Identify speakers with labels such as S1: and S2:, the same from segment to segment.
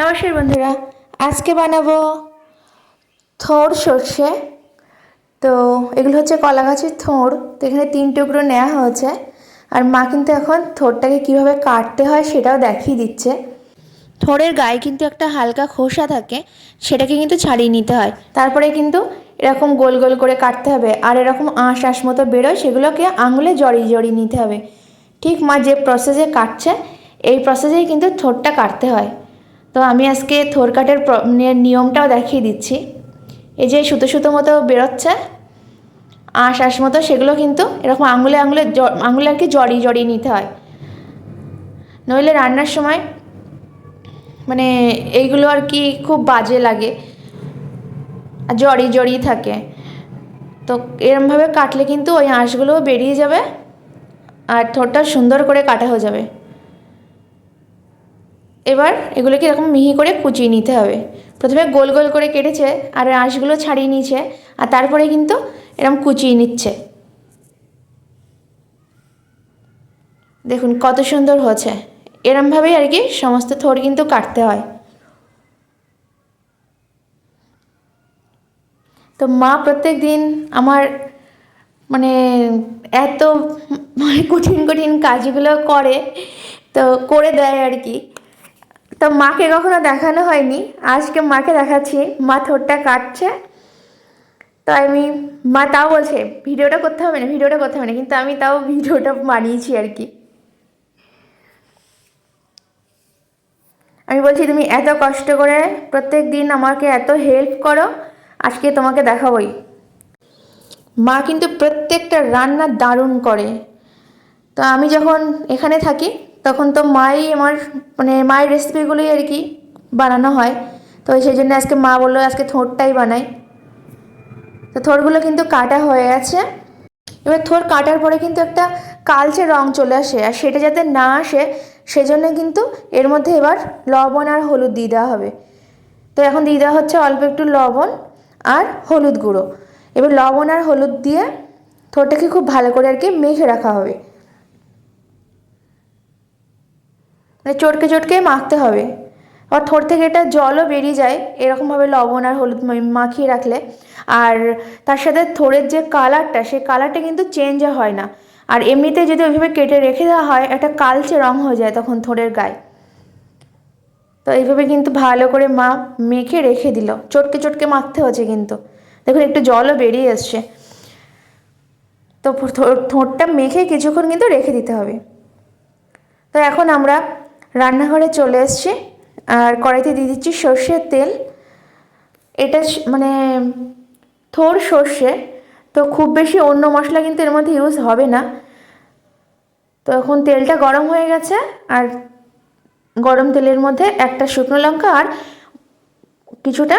S1: নমস্কার বন্ধুরা, আজকে বানাবো থোড় সর্ষে। তো এগুলো হচ্ছে কলা গাছের থোড়, তো এখানে তিন টুকরো নেওয়া হয়েছে। আর মা কিন্তু এখন থোড়টাকে কীভাবে কাটতে হয় সেটাও দেখিয়ে দিচ্ছে। থোড়ের গায়ে কিন্তু একটা হালকা খোসা থাকে, সেটাকে কিন্তু ছাড়িয়ে নিতে হয়। তারপরে কিন্তু এরকম গোল গোল করে কাটতে হবে। আর এরকম আঁশ আঁশ মতো বেরোয়, সেগুলোকে আঙুলে জড়িয়ে জড়িয়ে নিতে হবে। ঠিক মা যে প্রসেসে কাটছে, এই প্রসেসেই কিন্তু থোড়টা কাটতে হয়। তো আমি আজকে থোর কাটের প্র- নি- নিয়মটাও দেখিয়ে দিচ্ছি। এই যে সুতো সুতো মতো বেরোচ্ছে, আঁশ আঁশ মতো, সেগুলো কিন্তু এরকম আঙুলে আঙুলে আঙুলে আর কি জড়িয়ে জড়িয়ে নিতে হয়। নইলে রান্নার সময় মানে এইগুলো আর কি খুব বাজে লাগে, আর জড়িয়ে জড়িয়ে থাকে। তো এরমভাবে কাটলে কিন্তু ওই আঁশগুলোও বেরিয়ে যাবে, আর ঠোঁটটা সুন্দর করে কাটা হয়ে যাবে। এবার এগুলোকে এরকম মিহি করে কুচিয়ে নিতে হবে। প্রথমে গোল গোল করে কেটেছে আর আঁশগুলো ছাড়িয়ে নিয়েছে আর তারপরে কিন্তু এরকম কুচিয়ে নিচ্ছে। দেখুন কত সুন্দর হচ্ছে। এরমভাবেই আর কি সমস্ত থোড় কিন্তু কাটতে হয়। তো মা প্রত্যেক দিন আমার মানে এত মানে কঠিন কঠিন কাজগুলো করে, তো করে দেয় আর কি। তো মাকে কখনো দেখানো হয়নি। আজকে মাকে দেখাচ্ছি। মা থোরটা কাটছে। তো আমি, মা তাও বলছে, ভিডিওটা করতে হবে না, ভিডিওটা করতে হবে না। কিন্তু আমি তাও ভিডিওটা বানিয়েছি আর কি। আমি বলছি, তুমি এত কষ্ট করে প্রত্যেক দিন আমাকে এত হেল্প করো, আজকে তোমাকে দেখাবই। মা কিন্তু প্রত্যেকটা রান্না দারুণ করে। তো আমি যখন এখানে থাকি তখন তো মাই আমার মানে মায়ের রেসিপিগুলোই আর কি বানানো হয়। তো সেই জন্য আজকে মা বলল আজকে থোরটাই বানাই। তো থোরগুলো কিন্তু কাটা হয়ে গেছে। এবার থোর কাটার পরে কিন্তু একটা কালচে রং চলে আসে আর সেটা যাতে না আসে সেজন্য কিন্তু এর মধ্যে এবার লবণ আর হলুদ দিয়ে দেওয়া হবে। তো এখন দিয়ে দেওয়া হচ্ছে অল্প একটু লবণ আর হলুদ গুঁড়ো। এবার লবণ আর হলুদ দিয়ে থোরটাকে খুব ভালো করে আর কি মেখে রাখা হবে। মানে চটকে চটকে মাখতে হবে। আর থোর থেকে এটা জলও বেরিয়ে যায়, এরকমভাবে লবণ আর হলুদ মাখিয়ে রাখলে। আর তার সাথে থোড়ের যে কালারটা, সেই কালারটা কিন্তু চেঞ্জ হয় না। আর এমনিতে যদি ওইভাবে কেটে রেখে দেওয়া হয়, একটা কালচে রং হয়ে যায় তখন থোড়ের গায়ে। তো এইভাবে কিন্তু ভালো করে মা মেখে রেখে দিল। চটকে চটকে মাখতে হচ্ছে কিন্তু। দেখুন, একটু জলও বেরিয়ে এসছে। তো ঠোঁটটা মেখে কিছুক্ষণ কিন্তু রেখে দিতে হবে। তো এখন আমরা রান্নাঘরে চলে এসেছি। আর কড়াইতে দিয়ে দিচ্ছি সর্ষের তেল। এটা মানে থোর সর্ষে। তো খুব বেশি অন্য মশলা কিন্তু এর মধ্যে ইউজ হবে না। তো এখন তেলটা গরম হয়ে গেছে। আর গরম তেলের মধ্যে একটা শুকনো লঙ্কা আর কিছুটা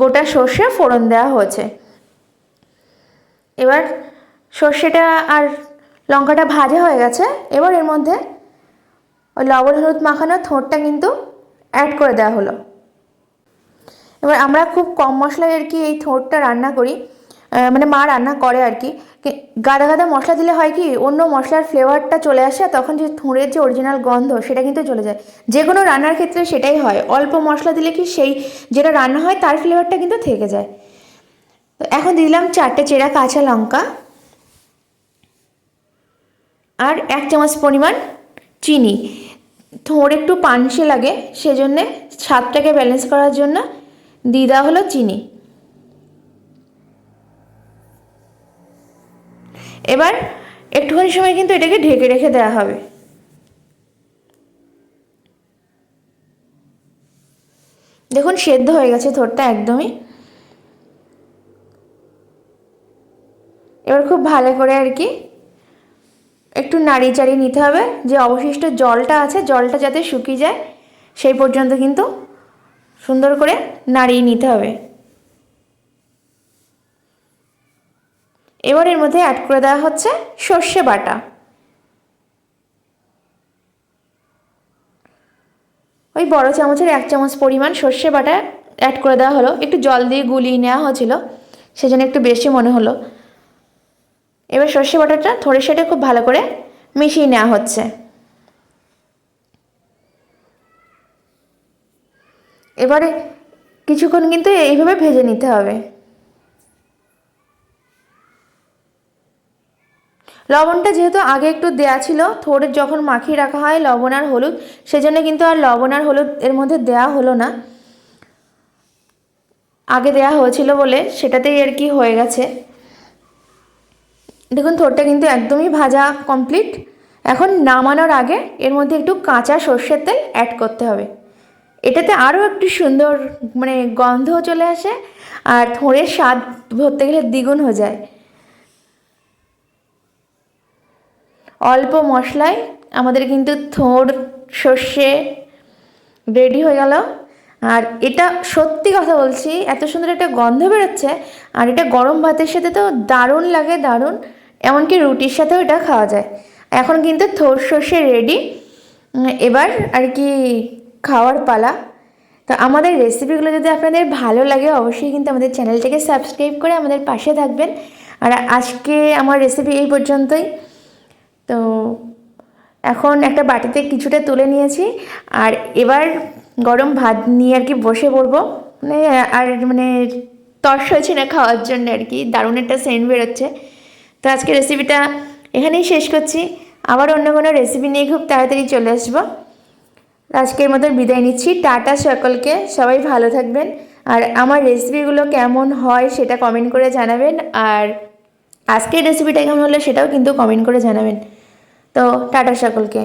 S1: গোটা সর্ষে ফোড়ন দেওয়া হয়েছে। এবার সর্ষেটা আর লঙ্কাটা ভাজা হয়ে গেছে। এবার এর মধ্যে ওই লবণ, হলুদ মাখানো থোঁটটা কিন্তু অ্যাড করে দেওয়া হলো। এবার আমরা খুব কম মশলায় আর কি এই থোঁটটা রান্না করি। মানে মা রান্না করে আর কি। গাদা গাদা মশলা দিলে হয় কি, অন্য মশলার ফ্লেভারটা চলে আসে তখন যে থোঁড়ের যে অরিজিনাল গন্ধ সেটা কিন্তু চলে যায়। যে কোনো রান্নার ক্ষেত্রে সেটাই হয়। অল্প মশলা দিলে কি সেই যেটা রান্না হয় তার ফ্লেভারটা কিন্তু থেকে যায়। তো এখন দিলাম চারটে চেরা কাঁচা লঙ্কা আর এক চামচ পরিমাণ চিনি। থোড় একটু পানসে লাগে, সেজন্যে স্বাদটাকে ব্যালেন্স করার জন্য দেওয়া হলো চিনি। এবার একটুখানি সময় কিন্তু এটাকে ঢেকে রেখে দেওয়া হবে। দেখুন, সেদ্ধ হয়ে গেছে থোড়টা একদমই। এবার খুব ভালো করে আর কি একটু নাড়িয়ে চাড়িয়ে নিতে হবে। যে অবশিষ্ট জলটা আছে, জলটা যাতে শুকিয়ে যায়, সেই পর্যন্ত কিন্তু সুন্দর করে নাড়িয়ে নিতে হবে। এবার এর মধ্যে অ্যাড করে দেওয়া হচ্ছে সর্ষে বাটা। ওই বড় চামচের এক চামচ পরিমাণ সর্ষে বাটা অ্যাড করে দেওয়া হলো। একটু জল দিয়ে গুলিয়ে নেওয়া হয়েছিল, সেজন্য একটু বেশি মনে হলো। এবার সর্ষে বাটাটা থোড়ের সাথে খুব ভালো করে মিশিয়ে নেওয়া হচ্ছে। এবারে কিছুক্ষণ কিন্তু এইভাবে ভেজে নিতে হবে। লবণটা যেহেতু আগে একটু দেয়া ছিল, থোড়ে যখন মাখিয়ে রাখা হয় লবণ আর হলুদ, সেজন্য কিন্তু আর লবণ আর হলুদ এর মধ্যে দেয়া হলো না। আগে দেয়া হয়েছিল বলে সেটাতেই আর কি হয়ে গেছে। দেখুন, থোরটা কিন্তু একদমই ভাজা কমপ্লিট এখন নামানোর আগে এর মধ্যে একটু কাঁচা সর্ষের তেল অ্যাড করতে হবে। এটাতে আরও একটু সুন্দর মানে গন্ধও চলে আসে আর থোড়ের স্বাদ ধরতে গেলে দ্বিগুণ হয়ে যায়। অল্প মশলায় আমাদের কিন্তু থোড়, সর্ষে রেডি হয়ে গেল। আর এটা সত্যি কথা বলছি, এত সুন্দর একটা গন্ধ বেরোচ্ছে আর এটা গরম ভাতের সাথে তো দারুণ লাগে, দারুণ। এমনকি রুটির সাথেও এটা খাওয়া যায়। এখন কিন্তু থোর সর্ষে রেডি এবার আর কি খাওয়ার পালা। তো আমাদের রেসিপিগুলো যদি আপনাদের ভালো লাগে, অবশ্যই কিন্তু আমাদের চ্যানেলটাকে সাবস্ক্রাইব করে আমাদের পাশে থাকবেন। আর আজকে আমার রেসিপি এই পর্যন্তই। তো এখন একটা বাটিতে কিছুটা তুলে নিয়েছি। আর এবার গরম ভাত নিয়ে আর কি বসে পড়ব। মানে আর মানে তর্স হয়েছে না খাওয়ার জন্য আর কি। দারুণ একটা সেন্ট বেরোচ্ছে। তো আজকে রেসিপিটা এখানেই শেষ করছি। আবার অন্য কোনো রেসিপি নিয়ে খুব তাড়াতাড়ি চলে আসব। আজকের মতন বিদায় নিচ্ছি। টাটা সকলকে। সবাই ভালো থাকবেন। আর আমার রেসিপিগুলো কেমন হয় সেটা কমেন্ট করে জানাবেন। আর আজকের রেসিপিটা কেমন হলো সেটাও কিন্তু কমেন্ট করে জানাবেন। তো টাটা সকলকে।